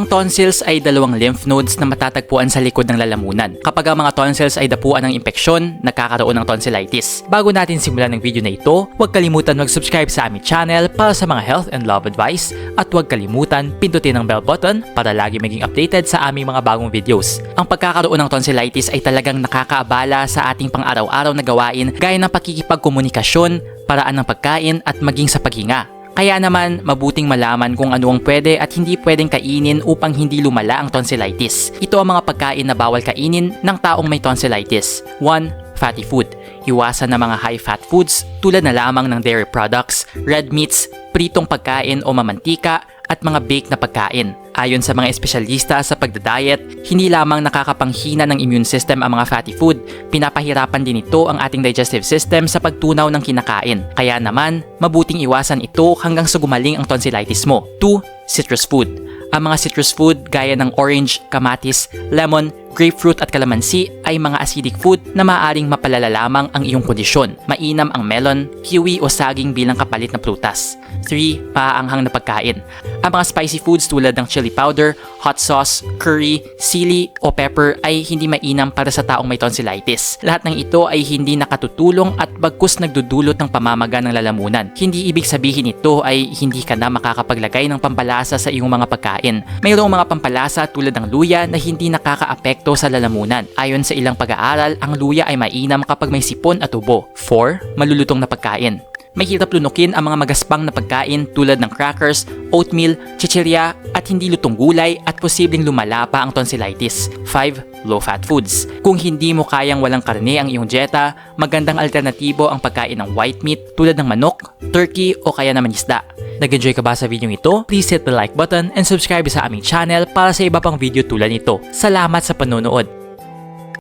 Ang tonsils ay dalawang lymph nodes na matatagpuan sa likod ng lalamunan. Kapag ang mga tonsils ay dapuan ng impeksyon, nagkakaroon ng tonsillitis. Bago natin simulan ng video na ito, huwag kalimutan mag-subscribe sa aming channel para sa mga health and love advice at huwag kalimutan pindutin ang bell button para lagi maging updated sa aming mga bagong videos. Ang pagkakaroon ng tonsillitis ay talagang nakakaabala sa ating pang-araw-araw na gawain gaya ng pakikipagkomunikasyon, paraan ng pagkain at maging sa paghinga. Kaya naman, mabuting malaman kung ano ang pwede at hindi pwedeng kainin upang hindi lumala ang tonsillitis. Ito ang mga pagkain na bawal kainin ng taong may tonsillitis. 1. Fatty food. Iwasan na mga high-fat foods tulad na lamang ng dairy products, red meats, pritong pagkain o mamantika, at mga baked na pagkain. Ayon sa mga espesyalista sa pagdadiet, hindi lamang nakakapanghina ng immune system ang mga fatty food, pinapahirapan din ito ang ating digestive system sa pagtunaw ng kinakain. Kaya naman, mabuting iwasan ito hanggang sa gumaling ang tonsillitis mo. 2. Citrus food. Ang mga citrus food gaya ng orange, kamatis, lemon, grapefruit at kalamansi ay mga acidic food na maaaring mapalala lamang ang iyong kondisyon. Mainam ang melon, kiwi o saging bilang kapalit na prutas. 3. Paaanghang na pagkain. Ang mga spicy foods tulad ng chili powder, hot sauce, curry, sili o pepper ay hindi mainam para sa taong may tonsillitis. Lahat ng ito ay hindi nakatutulong at bagkus nagdudulot ng pamamaga ng lalamunan. Hindi ibig sabihin ito ay hindi ka na makakapaglagay ng pampalasa sa iyong mga pagkain. Mayroong mga pampalasa tulad ng luya na hindi nakakaapekto sa lalamunan. Ayon sa ilang pag-aaral, ang luya ay mainam kapag may sipon at ubo. 4. Malulutong na pagkain. Mahirap lunukin ang mga magaspang na pagkain tulad ng crackers, oatmeal, chichirya at hindi lutong gulay at posibleng lumala pa ang tonsillitis. 5. Low-fat foods. Kung hindi mo kayang walang karne ang iyong dieta, magandang alternatibo ang pagkain ng white meat tulad ng manok, turkey o kaya naman isda. Nag-enjoy ka ba sa video ito? Please hit the like button and subscribe sa aming channel para sa iba pang video tulad nito. Salamat sa panonood!